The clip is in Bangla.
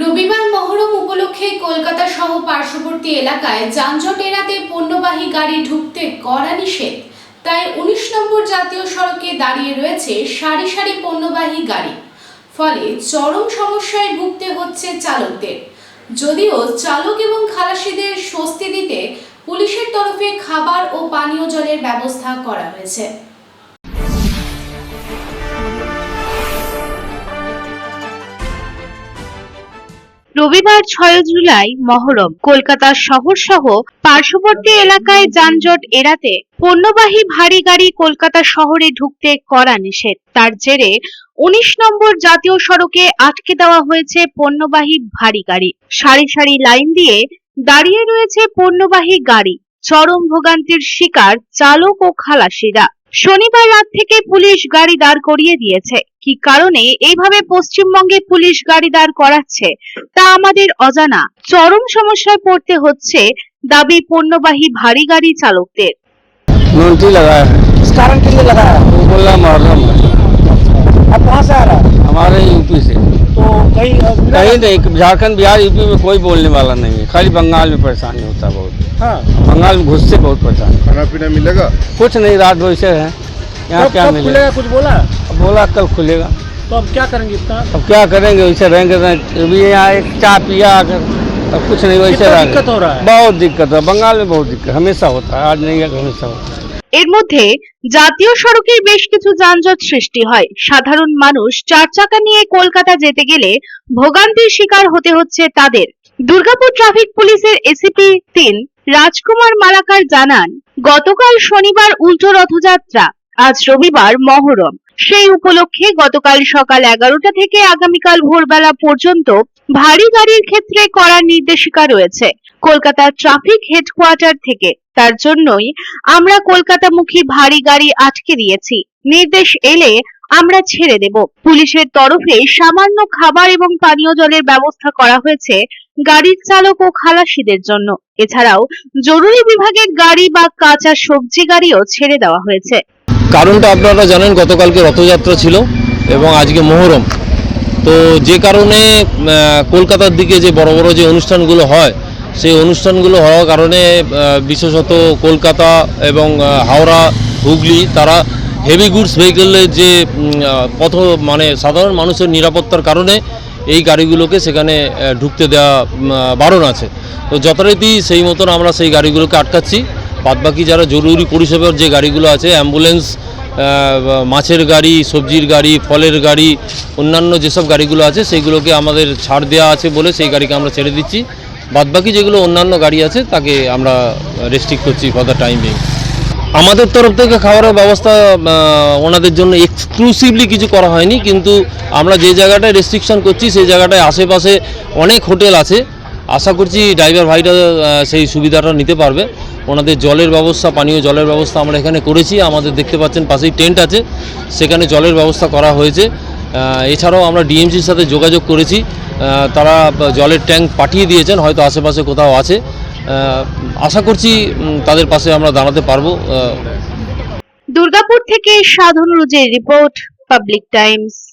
রবিবার মহরম উপলক্ষে কলকাতা সহ পার্শ্ববর্তী এলাকায় যানজট এড়াতে পণ্যবাহী গাড়ি ঢুকতে কড়া নিষেধ। তাই উনিশ নম্বর জাতীয় সড়কে দাঁড়িয়ে রয়েছে সারি সারি পণ্যবাহী গাড়ি। ফলে চরম সমস্যায় ভুগতে হচ্ছে চালকদের। যদিও চালক এবং খালাসিদের স্বস্তি দিতে পুলিশের তরফে খাবার ও পানীয় জলের ব্যবস্থা করা হয়েছে। রবিবার ছয় জুলাই মহরম। কলকাতা শহর সহ পার্শ্ববর্তী এলাকায় যানজট এড়াতে পণ্যবাহী ভারী গাড়ি কলকাতা শহরে ঢুকতে করা নিষেধ। তার জেরে উনিশ নম্বর জাতীয় সড়কে আটকে দেওয়া হয়েছে পণ্যবাহী ভারী গাড়ি। সারি সারি লাইন দিয়ে দাঁড়িয়ে রয়েছে পণ্যবাহী গাড়ি। চরম ভোগান্তির শিকার চালক ও খালাসিরা। শনিবার রাত থেকে পুলিশ গাড়ি দাঁড় করিয়ে দিয়েছে কি কারণে এইভাবে পশ্চিমবঙ্গে পুলিশ গাড়ি দাঁড় করাচ্ছে তা আমাদের অজানা চরম সমস্যায় পড়তে হচ্ছে দাবি পণ্যবাহী ভারী গাড়ি চালকদের नोंटी लगा है किस कारण के लिए लगा है वो बोल रहा मुहर्रम है अब कहाँ से आ रहा है हमारे यूपी से तो कहीं अ, मिला- कहीं नहीं झारखंड बिहार यूपी में कोई बोलने वाला नहीं है खाली बंगाल में परेशानी होता है बहुत हाँ बंगाल में घुसते बहुत परेशानी खाना पीना मिलेगा कुछ नहीं रात वैसे है यहाँ कब क्या कब मिलेगा खुलेगा कुछ बोला अब बोला कल खुलेगा तो अब क्या करेंगे इतना अब क्या करेंगे वैसे रहेंगे रहेंगे। अभी यहाँ एक चाय पिया आकर अब कुछ नहीं वैसे कितना रहेंगे। दिक्कत हो रहा है? बहुत दिक्कत है बंगाल में बहुत दिक्कत हमेशा होता है आज नहीं है हमेशा होता है এর মধ্যে জাতীয় সড়কের বেশ কিছু যানজট সৃষ্টি হয় সাধারণ মানুষ চার চাকা নিয়ে কলকাতা যেতে গেলে ভোগান্তির শিকার হতে হচ্ছে তাদের দুর্গাপুর ট্রাফিক পুলিশের এসিপি তিন রাজকুমার মালাকার জানান, গতকাল শনিবার উল্টো রথযাত্রা, আজ রবিবার মহরম। সেই উপলক্ষে গতকাল সকাল এগারোটা থেকে আগামীকাল ভোরবেলা পর্যন্ত ভারী গাড়ির ক্ষেত্রে করার নির্দেশিকা রয়েছে। কলকাতার ট্রাফিক হেডকোয়ার্টার থেকে। তার জন্যই আমরা কলকাতামুখী ভারী গাড়ি আটকে দিয়েছি। নির্দেশ এলে আমরা ছেড়ে দেব। পুলিশের তরফে সামান্য খাবার এবং পানীয় জলের ব্যবস্থা করা হয়েছে গাড়ির চালক ও খালাসিদের জন্য। এছাড়াও জরুরি বিভাগের গাড়ি বা কাঁচা সবজি গাড়িও ছেড়ে দেওয়া হয়েছে। কারণটা আপনারা জানেন, গতকালকে রথযাত্রা ছিল এবং আজকে মোহরম। তো যে কারণে কলকাতার দিকে যে বড় বড় যে অনুষ্ঠানগুলো হয়, সেই অনুষ্ঠানগুলো হওয়ার কারণে বিশেষত কলকাতা এবং হাওড়া, হুগলি, তারা হেভি গুডস ভেহিকেলের যে পথ মানে সাধারণ মানুষের নিরাপত্তার কারণে এই গাড়িগুলোকে সেখানে ঢুকতে দেওয়া বারণ আছে। তো যথারীতি সেই মতন আমরা সেই গাড়িগুলোকে আটকাচ্ছি। বাদবাকি যারা জরুরি পরিষেবার যে গাড়িগুলো আছে, অ্যাম্বুলেন্স মাছের গাড়ি, সবজির গাড়ি, ফলের গাড়ি, অন্যান্য যেসব গাড়িগুলো আছে, সেইগুলোকে আমাদের ছাড় দেওয়া আছে বলে সেই গাড়িকে আমরা ছেড়ে দিচ্ছি। বাদবাকি যেগুলো অন্যান্য গাড়ি আছে, তাকে আমরা রেস্ট্রিক্ট করছি ফর দ্য টাইম আমাদের তরফ থেকে খাবারের ব্যবস্থা ওনাদের জন্য এক্সক্লুসিভলি কিছু করা হয়নি কিন্তু আমরা যে জায়গাটায় রেস্ট্রিকশন করছি সেই জায়গাটায় আশেপাশে অনেক হোটেল আছে। আশা করছি ড্রাইভার আহ, সেই সুবিধাটা নিতে পারবে। ওনাদের জলের ব্যবস্থা পানীয় জলের ব্যবস্থা আমরা এখানে করেছি। আমাদের দেখতে পাচ্ছেন পাশেই টেন্ট আছে। সেখানে জলের ব্যবস্থা করা হয়েছে। এছাড়াও আমরা ডিএমসির সাথে যোগাযোগ করেছি। তারা জলের ট্যাঙ্ক পাঠিয়ে দিয়েছেন হয়তো আশেপাশে কোথাও আছে। আশা করছি তাদের পাশে আমরা দাঁড়াতে পারব। দুর্গাপুর থেকে সাধন রুজের রিপোর্ট পাবলিক টাইমস।